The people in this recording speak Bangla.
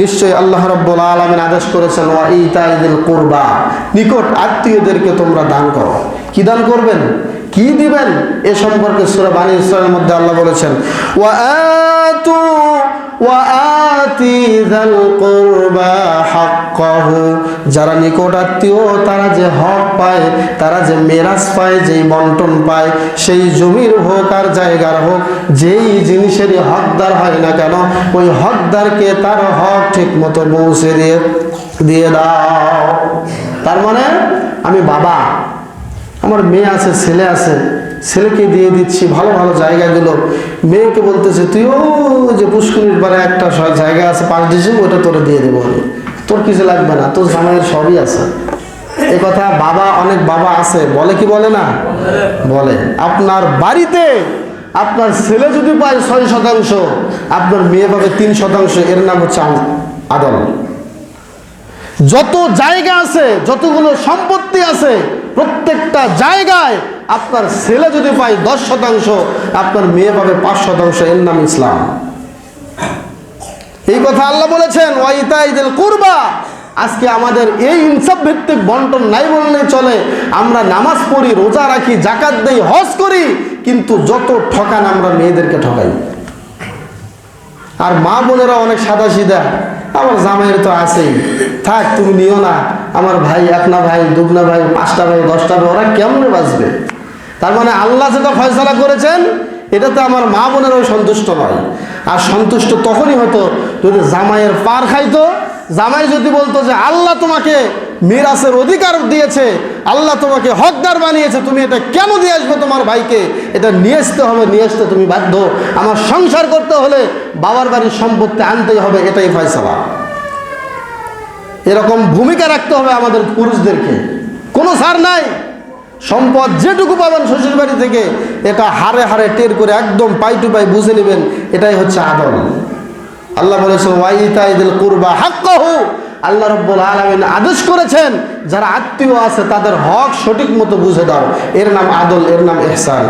নিশ্চয়ই আল্লাহ রব্বুল আলমিন আদেশ করেছেন, ওয়া ইতাইদিল কুরবা নিকট আত্মীয়দেরকে তোমরা দান করো। কি দান করবেন? কি দিবেন? এ সম্পর্কে সুরা ইসলামের মধ্যে আল্লাহ বলেছেন, ওয়া আতু, ওয়া যারা নিকট আত্মীয় তারা যে হক পায়, তারা যে মেরাজ পায়, যেই বন্টন পায়, সেই জমির হোক আর জায়গার হোক, যেই জিনিসেরই হকদার হয় না কেন, ওই হকদারকে তার হক ঠিক মতো পৌঁছে দিয়ে দিয়ে দাও। তার মানে আমি বাবা, আমার মেয়ে আছে, ছেলে আছে ছেলেকে দিয়ে দিচ্ছি, ভালো ভালো জায়গাগুলো। মেয়েকে বলতেছে তুইও যে পুষ্করির পারে একটা জায়গা আছে পাঁচ ডিসিম ওটা তোরে দিয়ে দেবো আমি। তোর কিছু লাগবে না, তোর জামাইয়ের সবই আছে। এ কথা বাবা, অনেক বাবা আছে, বলে কি বলে না? বলে। আপনার বাড়িতে আপনার ছেলে যদি পায় ছয় শতাংশ, আপনার মেয়ে পাবে তিন শতাংশ, এর নাম হচ্ছে আদল যত জায়গা আছে, যতগুলো সম্পত্তি আছে, প্রত্যেকটা জায়গায় আপনার ছেলে যদি পায় দশ শতাংশ, আপনার মেয়ে পাবে পাঁচ শতাংশ, এর নাম ইসলাম। এই কথা আল্লাহ বলেছেন ওয়াইতাইদুল কুরবা। আজকে আমাদের এই ইনসাফ ভিত্তিক বন্টন নাই বললে চলে। আমরা নামাজ পড়ি, রোজা রাখি জাকাত দেই, হজ করি, কিন্তু যত ঠকান আমরা মেয়েদেরকে ঠকাই। আর মা বোনেরা অনেক সাদা সিধা আমার জামাইয়ের তো আছেই। থাক, তুমি নিও না। আমার ভাই, একনা ভাই, দুগনা ভাই, পাঁচটা ভাই, দশটা ভাই, ওরা কেমনে বাঁচবে? তার মানে আল্লাহ যেটা ফয়সলা করেছেন, এটাতে আমার মা বোনেরাও সন্তুষ্ট নয়। আর সন্তুষ্ট তখনই হতো যদি জামাইয়ের পার খাইতো। জামাই যদি বলতো যে, আল্লাহ তোমাকে মিরাসের অধিকার দিয়েছে, আল্লাহ তোমাকে হকদার বানিয়েছে, তুমি এটা কেন দিয়ে আসবে তোমার ভাইকে? এটা নিয়ে আসতে হবে, নিয়ে আসতে তুমি বাধ্য। আমার সংসার করতে হলে বাবার বাড়ির সম্পত্তি আনতেই হবে, এটাই ফয়সলা। এরকম ভূমিকা রাখতে হবে আমাদের পুরুষদেরকে। কোনো সার নাই। সম্পদ যেটুকু পাবেন শ্বশুর বাড়ি থেকে, এটা হারে হারে টের করে একদম পাই টু পাই বুঝে নেবেন, এটাই হচ্ছে আদল। আল্লাহ বলেছে ওয়াইতাইদুল কুরবা হাক্কাহু। আল্লাহ রব্বুল আলমিন আদেশ করেছেন, যারা আত্মীয় আছে তাদের হক সঠিক মতো বুঝে দাও। এর নাম আদল, এর নাম ইহসান